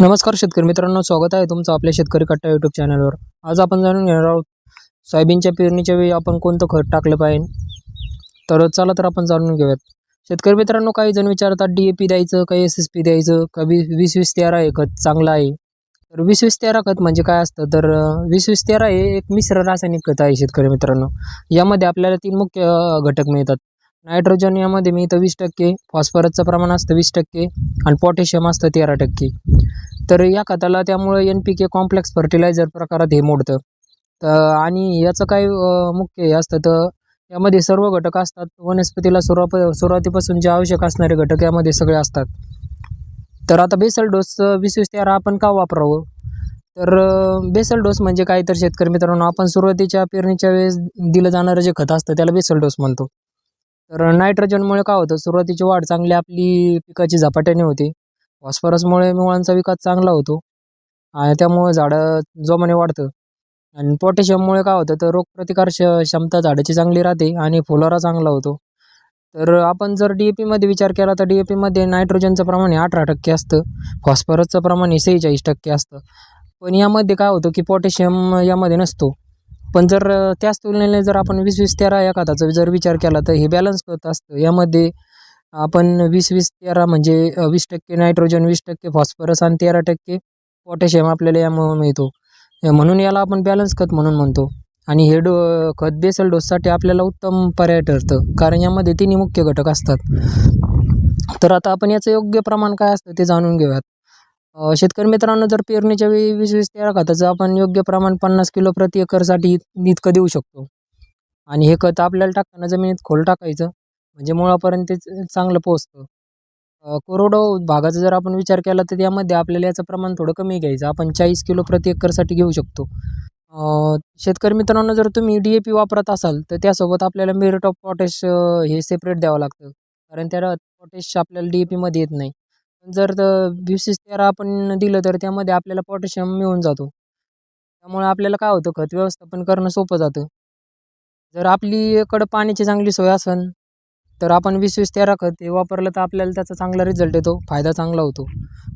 नमस्कार शेतकरी मित्रांनो स्वागत आहे तुमचं आपल्या शेतकरी कट्टा यूट्यूब चॅनलवर आज आपण जाणून घेणार आहोत सोयाबीनच्या पेरणीच्या वेळी आपण कोणतं खत टाकलं पाहिजे? तर चला तर आपण जाणून घेऊयात. शेतकरी मित्रांनो काही जण विचारतात डी ए पी द्यायचं काही एस एस पी द्यायचं का वी वीस वीस तेरा हे खत चांगलं आहे? तर वीस वीस तेरा खत म्हणजे काय असतं? तर वीस वीस तेरा हे एक मिश्र रासायनिक खत आहे शेतकरी मित्रांनो. यामध्ये आपल्याला तीन मुख्य घटक मिळतात. नायट्रोजन यामध्ये मिळतं वीस टक्के फॉस्फरसचं प्रमाण असतं वीस टक्के आणि पोटॅशियम असतं तेरा टक्के. तर या खताला त्यामुळे N P K complex fertiliser प्रकारात हे मोडतं. तर आणि याचं काय मुख्य हे असतं तर यामध्ये सर्व घटक असतात. वनस्पतीला सुरुवात सुरुवातीपासून जे आवश्यक असणारे घटक यामध्ये सगळे असतात. तर आता बेसल डोस विशेष वीस आपण का वापरावं? तर बेसल डोस म्हणजे काय? तर शेतकरी मित्रांनो आपण सुरुवातीच्या पेरणीच्या वेळेस दिलं जाणारं जे खत असतं त्याला बेसल डोस म्हणतो. तर नायट्रोजनमुळे काय होतं सुरुवातीची वाढ चांगली आपली पिकाची झपाट्याने होते. फॉस्फरसमुळे मुळांचा विकास चांगला होतो. आणि त्यामुळे झाडं जोमाने वाढतं. आणि पोटॅशियममुळे काय होतं तर रोगप्रतिकार श क्षमता झाडाची चांगली राहते आणि फुलोरा चांगला होतो. तर आपण जर डी ए पीमध्ये विचार केला तर डी ए पीमध्ये नायट्रोजनचं प्रमाण हे अठरा टक्के असतं. फॉस्फरसचं प्रमाण हे सेहेचाळीस टक्के असतं. पण यामध्ये काय होतं की पोटॅशियम यामध्ये नसतो. पण जर त्याच तुलनेने जर आपण वीस वीस तेरा या खताचा जर विचार केला तर हे बॅलन्स होत असतं. यामध्ये आपण वीस वीस तेरा म्हणजे वीस टक्के नायट्रोजन वीस टक्के फॉस्फरस आणि तेरा टक्के पोटॅशियम आपल्याला यामुळे मिळतो. म्हणून याला आपण बॅलन्स खत म्हणून म्हणतो. आणि हे डो खत बेसल डोससाठी आपल्याला उत्तम पर्याय ठरतं. कारण यामध्ये तिन्ही मुख्य घटक असतात. तर आता आपण याचं योग्य प्रमाण काय असतं ते जाणून घेऊयात. शेतकरी मित्रांनो जर पेरणीच्या वेळी वीस वीस तेरा खताचं आपण योग्य प्रमाण पन्नास किलो प्रति एकरसाठी इतकं देऊ शकतो. आणि हे खत आपल्याला टाकताना जमिनीत खोल टाकायचं म्हणजे मुळापर्यंत ते चांगलं पोचतं कोरडो भागाचा जर आपण विचार केला तर त्यामध्ये आपल्याला याचं प्रमाण थोडं कमी घ्यायचं आपण चाळीस किलो प्रति एकरसाठी घेऊ शकतो. शेतकरी मित्रांनो जर तुम्ही डी ए पी वापरत असाल तर त्यासोबत आपल्याला मेरिट ऑफ पॉटॅश हे सेपरेट द्यावं लागतं. कारण त्याला पॉटॅश आपल्याला डी ए पीमध्ये येत नाही. जर वीस तेरा आपण दिलं तर त्यामध्ये आपल्याला पोटॅशियम मिळून जातो. त्यामुळे आपल्याला काय होतं? खत व्यवस्थापन करणं सोपं जातं. जर आपलीकडं पाण्याची चांगली सोय असेल तर आपण वीस वीस तेरा खत हे वापरलं तर आपल्याला त्याचा चांगला रिझल्ट येतो फायदा चांगला होतो.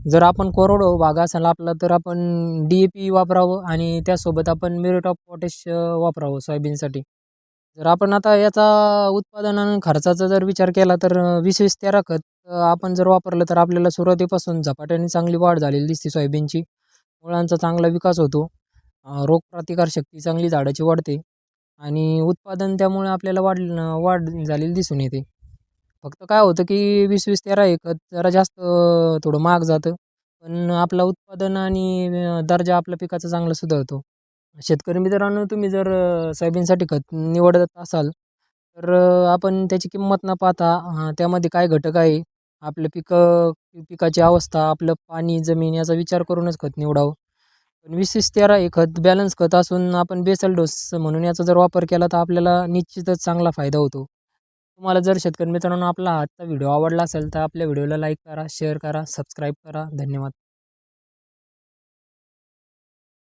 जर आपण कोरडो भाग असेल आपला तर आपण डी ए पी वापरावं आणि त्यासोबत आपण मेरिट ऑफ पोटॅश वापरावं सोयाबीनसाठी. जर आपण आता याचा उत्पादन आणि खर्चाचा जर विचार केला तर वीस वीस तेरा खत आपण जर वापरलं तर आपल्याला सुरुवातीपासून झपाट्याने चांगली वाढ झालेली दिसते सोयाबीनची. मुळांचा चांगला विकास होतो. रोगप्रतिकारशक्ती चांगली झाडाची वाढते. आणि उत्पादन त्यामुळे आपल्याला वाढ वाढ झालेली दिसून येते. फक्त काय होतं की वीस वीस तेरा हे खत जरा जास्त थोडं महाग जातं. पण आपलं उत्पादन आणि दर्जा आपल्या पिकाचा चांगला सुधारतो. शेतकरी मित्रांनो तुम्ही जर सोयाबीनसाठी खत निवडत असाल तर आपण त्याची किंमत न पाहता त्यामध्ये काय घटक आहे आपलं पिकं पिकाची अवस्था आपलं पाणी जमीन याचा विचार करूनच खत निवडावं. पण विशेष तेरा हे खत बॅलन्स खत असून आपण बेसल डोस म्हणून याचा जर वापर केला तर आपल्याला निश्चितच चांगला फायदा होतो. तुम्हाला जर शेतकरी मित्रांनो आपला आजचा व्हिडिओ आवडला असेल तर आपल्या व्हिडिओला लाईक करा शेअर करा सबस्क्राईब करा. धन्यवाद.